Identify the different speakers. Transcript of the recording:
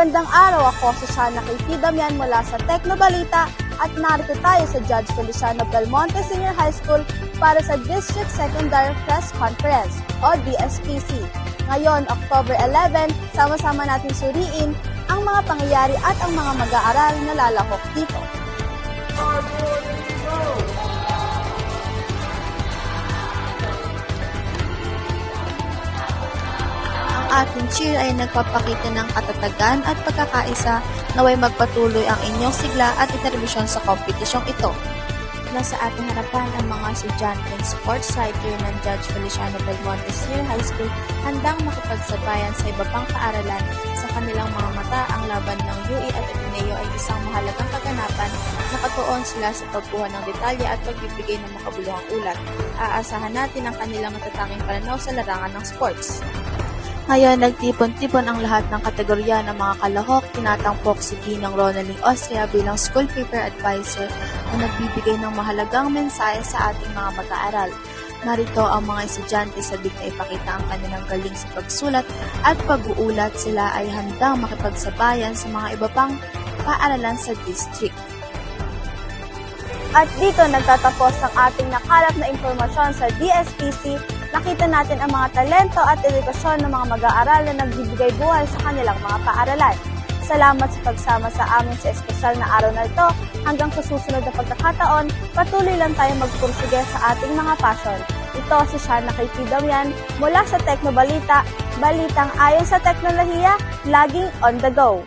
Speaker 1: Magandang araw ako si Shana K. Damian mula sa Teknobalita at narito tayo sa Judge Feliciano Belmonte Senior High School para sa District Secondary Press Conference o DSPC. Ngayon, October 11, sama-sama natin suriin ang mga pangyayari at ang mga mag-aaral na lalahok dito. Ang ating cheer ay nagpapakita ng katatagan at pagkakaisa naway magpatuloy ang inyong sigla at iterbisyon sa kompetisyong ito. Nasa ating harapan ang mga estudyanteng sports writer ng Judge Feliciano Belmonte Senior High School handang makipagsabayan sa iba pang paaralan. Sa kanilang mga mata, ang laban ng UE at Ateneo ay isang mahalagang kaganapan na katuon sila sa pagkuha ng detalye at pagbibigay ng makabuluhang ulat. Aasahan natin ang kanilang matatanging pananaw sa larangan ng sports. Ngayon, nagtipon-tipon ang lahat ng kategorya ng mga kalahok, tinatampok si Ginang Ronaling Austria bilang school paper advisor na nagbibigay ng mahalagang mensahe sa ating mga mag-aaral. Narito ang mga estudyante sa na ipakita ang kanilang galing sa pagsulat at pag-uulat sila ay handang makipagsabayan sa mga iba pang paaralan sa district. At dito nagtatapos ang ating nakalap na impormasyon sa DSPC. Nakita natin ang mga talento at edukasyon ng mga mag-aaral na nagbibigay buhay sa kanilang mga paaralan. Salamat sa pagsama sa amin sa espesyal na araw na ito. Hanggang sa susunod na pagkakataon, patuloy lang tayo magpursige sa ating mga passion. Ito si Shana K. Damian mula sa Teknobalita, balitang ayon sa teknolohiya, laging on the go.